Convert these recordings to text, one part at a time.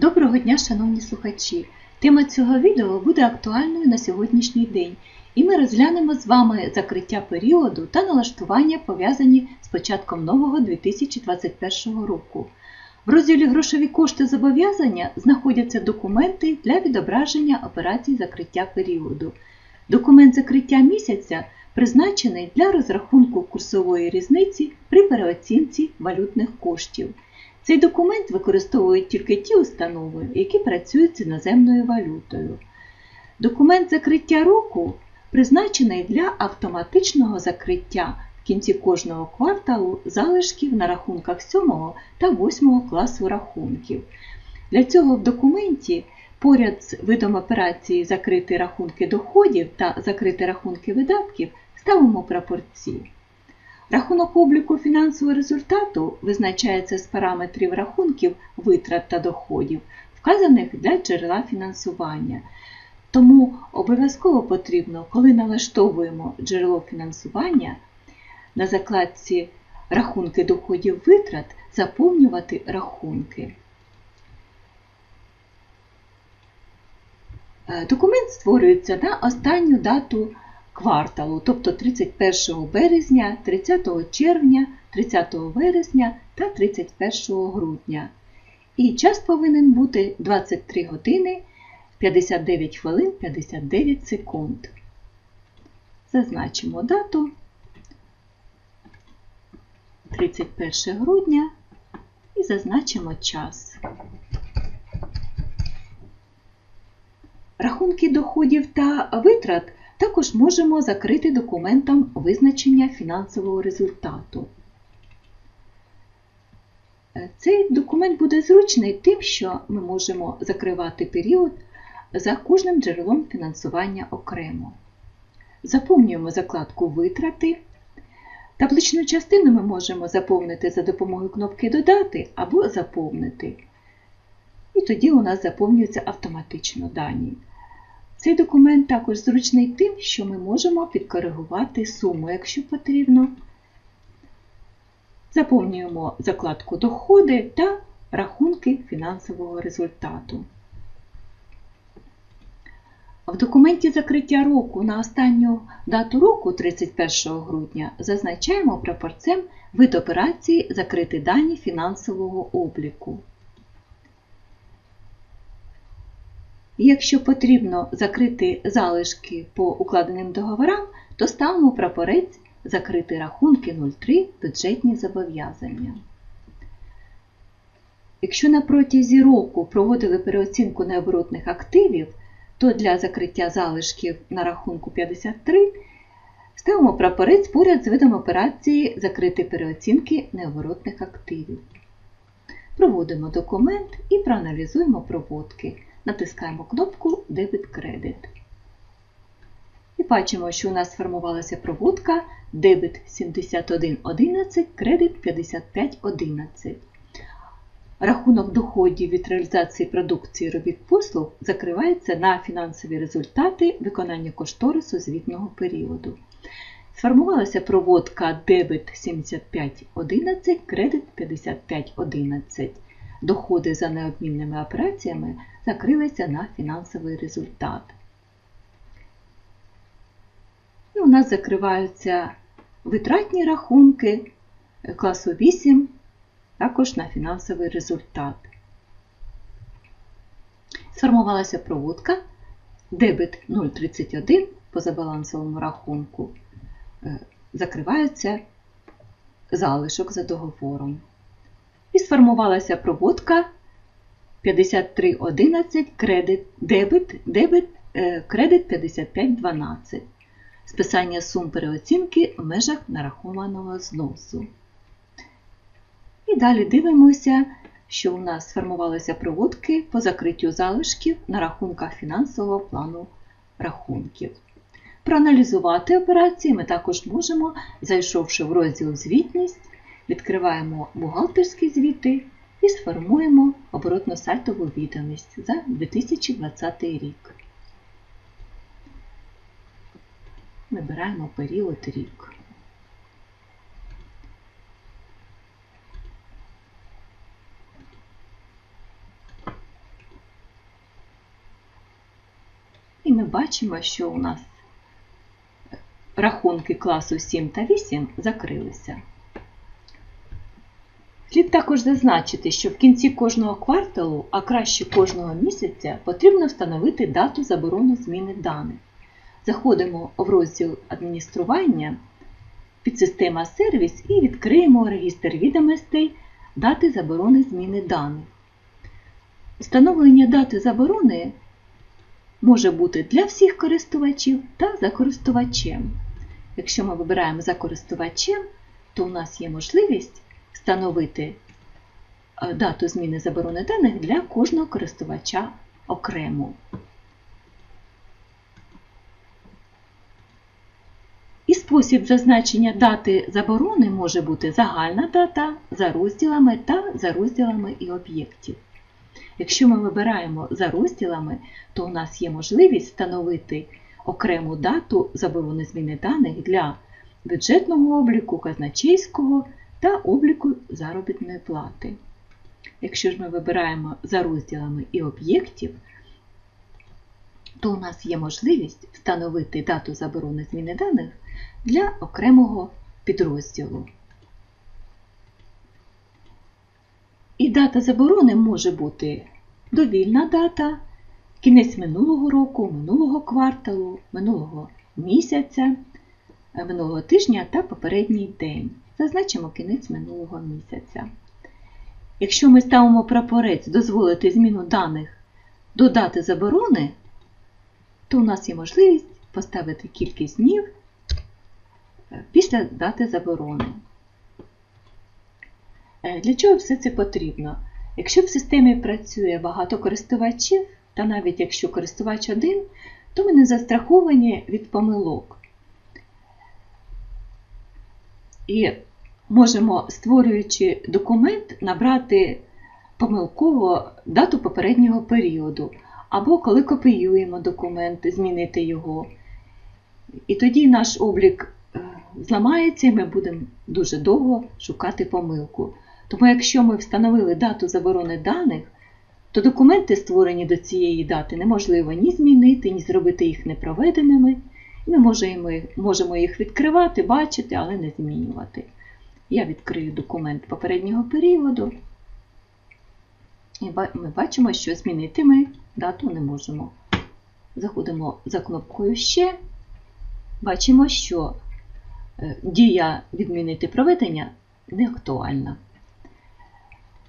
Доброго дня, шановні слухачі! Тема цього відео буде актуальною на сьогоднішній день, і ми розглянемо з вами закриття періоду та налаштування, пов'язані з початком нового 2021 року. В розділі Грошові кошти зобов'язання знаходяться документи для відображення операцій закриття періоду. Документ закриття місяця призначений для розрахунку курсової різниці при переоцінці валютних коштів. Цей документ використовують тільки ті установи, які працюють з іноземною валютою. Документ закриття року призначений для автоматичного закриття в кінці кожного кварталу залишків на рахунках 7 та 8 класу рахунків. Для цього в документі поряд з видом операції закрити рахунки доходів та закрити рахунки видатків ставимо прапорці. Рахунок обліку фінансового результату визначається з параметрів рахунків витрат та доходів, вказаних для джерела фінансування. Тому обов'язково потрібно, коли налаштовуємо джерело фінансування, на закладці рахунки доходів витрат заповнювати рахунки. Е, документ створюється на останню дату кварталу, тобто 31 березня, 30 червня, 30 вересня та 31 грудня. І час повинен бути 23 години 59 хвилин 59 секунд. Зазначимо дату 31 грудня і зазначимо час. Рахунки доходів та витрат також можемо закрити документом визначення фінансового результату. Е, цей документ буде зручний тим, що ми можемо закривати період за кожним джерелом фінансування окремо. Заповнюємо закладку Витрати. Табличну частину ми можемо заповнити за допомогою кнопки Додати або Заповнити. І тоді у нас заповнюються автоматично дані. Цей документ також зручний тим, що ми можемо підкоригувати суму, якщо потрібно. Заповнюємо закладку Доходи та рахунки фінансового результату. В документі закриття року на останню дату року 31 грудня зазначаємо прапорцем вид операції Закрити дані фінансового обліку. Якщо потрібно закрити залишки по укладеним договорам, то ставимо прапорець Закрити рахунки 03 бюджетні зобов'язання. Якщо на протязі року проводили переоцінку необоротних активів, то для закриття залишків на рахунку 53 ставимо прапорець поряд з видом операції Закрити переоцінки необоротних активів. Проводимо документ і проаналізуємо проводки натискаємо кнопку Дебет кредит. І бачимо, що у нас сформувалася проводка дебет 7111, кредит 5511. Рахунок доходів від реалізації продукції робіт послуг закривається на фінансові результати виконання кошторису звітного періоду. Сформувалася проводка дебет 7511, кредит 5511 доходи за необмінними операціями закрилися на фінансовий результат. І у нас закриваються витратні рахунки класу 8, також на фінансовий результат. Сформувалася проводка дебет 0,31 по забалансовому рахунку. Е, закривається залишок за договором і сформувалася проводка 5311 кредит, дебет, дебет, е, кредит 5512. Списання сум переоцінки в межах нарахованого зносу. І далі дивимося, що у нас сформувалися проводки по закриттю залишків на рахунках фінансового плану рахунків. Проаналізувати операції ми також можемо, зайшовши в розділ Звітність Відкриваємо бухгалтерські звіти і сформуємо оборотно-сальтову відомість за 2020 рік. Вибираємо період рік. І ми бачимо, що у нас рахунки класу 7 та 8 закрилися. Слід також зазначити, що в кінці кожного кварталу, а краще кожного місяця, потрібно встановити дату заборони зміни даних. Заходимо в розділ адміністрування, підсистема сервіс і відкриємо регістр відомостей дати заборони зміни даних. Встановлення дати заборони може бути для всіх користувачів та за користувачем. Якщо ми вибираємо за користувачем, то у нас є можливість встановити е, дату зміни заборони даних для кожного користувача окремо. І спосіб зазначення дати заборони може бути загальна дата за розділами та за розділами і об'єктів. Якщо ми вибираємо за розділами, то у нас є можливість встановити окрему дату заборони зміни даних для бюджетного обліку, казначейського та обліку заробітної плати. Якщо ж ми вибираємо за розділами і об'єктів, то у нас є можливість встановити дату заборони зміни даних для окремого підрозділу. І дата заборони може бути довільна дата, кінець минулого року, минулого кварталу, минулого місяця, минулого тижня та попередній день. Зазначимо кінець минулого місяця. Якщо ми ставимо прапорець дозволити зміну даних до дати заборони, то у нас є можливість поставити кількість днів е, після дати заборони. Е, для чого все це потрібно? Якщо в системі працює багато користувачів, та навіть якщо користувач один, то не застраховані від помилок. І можемо, створюючи документ, набрати помилково дату попереднього періоду, або коли копіюємо документ, змінити його. І тоді наш облік е, зламається, і ми будемо дуже довго шукати помилку. Тому, якщо ми встановили дату заборони даних, то документи, створені до цієї дати, неможливо ні змінити, ні зробити їх непроведеними. Ми можемо їх відкривати, бачити, але не змінювати. Я відкрию документ попереднього періоду, і ми бачимо, що змінити ми дату не можемо. Заходимо за кнопкою Ще, бачимо, що е, дія відмінити проведення не актуальна.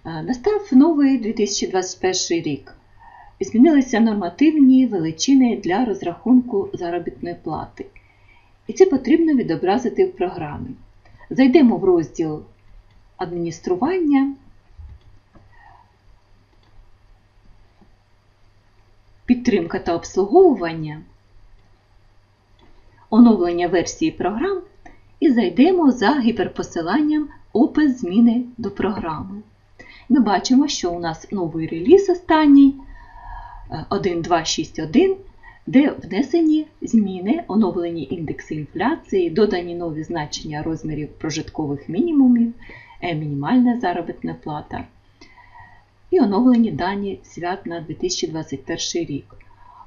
Е, настав новий 2021 рік. Змінилися нормативні величини для розрахунку заробітної плати. І це потрібно відобразити в програмі. Зайдемо в розділ адміністрування, підтримка та обслуговування, оновлення версії програм. І зайдемо за гіперпосиланням опис зміни до програми ми бачимо, що у нас новий реліз останній. 1.2.6.1, де внесені зміни, оновлені індекси інфляції, додані нові значення розмірів прожиткових мінімумів, е, мінімальна заробітна плата і оновлені дані свят на 2021 рік.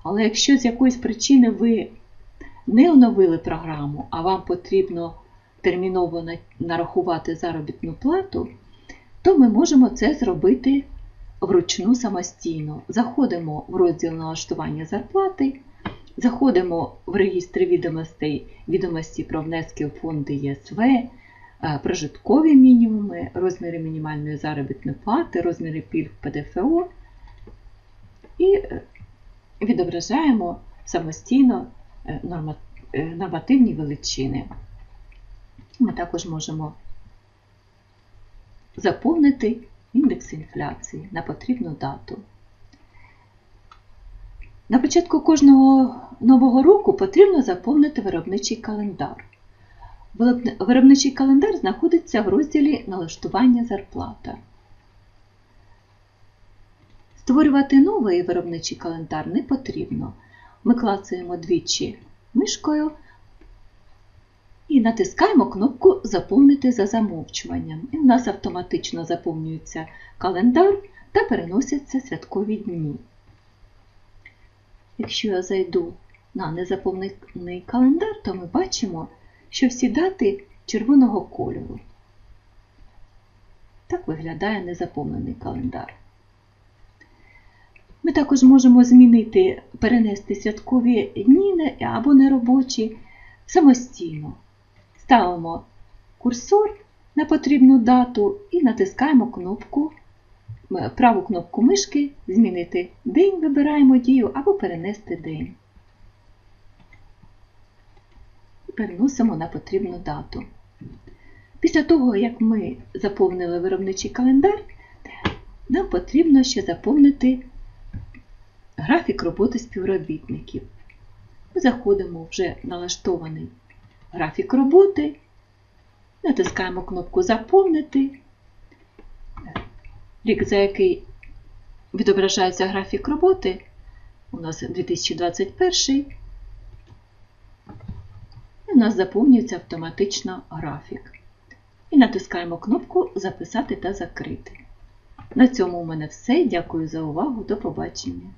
Але якщо з якоїсь причини ви не оновили програму, а вам потрібно терміново нарахувати заробітну плату, то ми можемо це зробити вручну самостійно. Заходимо в розділ налаштування зарплати, заходимо в регістр відомостей відомості про внески у фонди ЄСВ, е, прожиткові мінімуми, розміри мінімальної заробітної плати, розміри пільг ПДФО і е, відображаємо самостійно е, нормативні величини. Ми також можемо заповнити індекс інфляції на потрібну дату. На початку кожного нового року потрібно заповнити виробничий календар. Виробничий календар знаходиться в розділі Налаштування зарплата. Створювати новий виробничий календар не потрібно. Ми клацаємо двічі мишкою натискаємо кнопку Заповнити за замовчуванням. І в нас автоматично заповнюється календар та переносяться святкові дні. Якщо я зайду на незаповнений календар, то ми бачимо, що всі дати червоного кольору. Так виглядає незаповнений календар. Ми також можемо змінити, перенести святкові дні або неробочі самостійно. Ставимо курсор на потрібну дату і натискаємо кнопку, праву кнопку мишки Змінити день, вибираємо дію або перенести день. Переносимо на потрібну дату. Після того, як ми заповнили виробничий календар, нам потрібно ще заповнити графік роботи співробітників. Ми заходимо в вже налаштований графік роботи, натискаємо кнопку Заповнити. Рік, за який відображається графік роботи, у нас 2021 і у нас заповнюється автоматично графік. І натискаємо кнопку Записати та закрити. На цьому у мене все. Дякую за увагу. До побачення!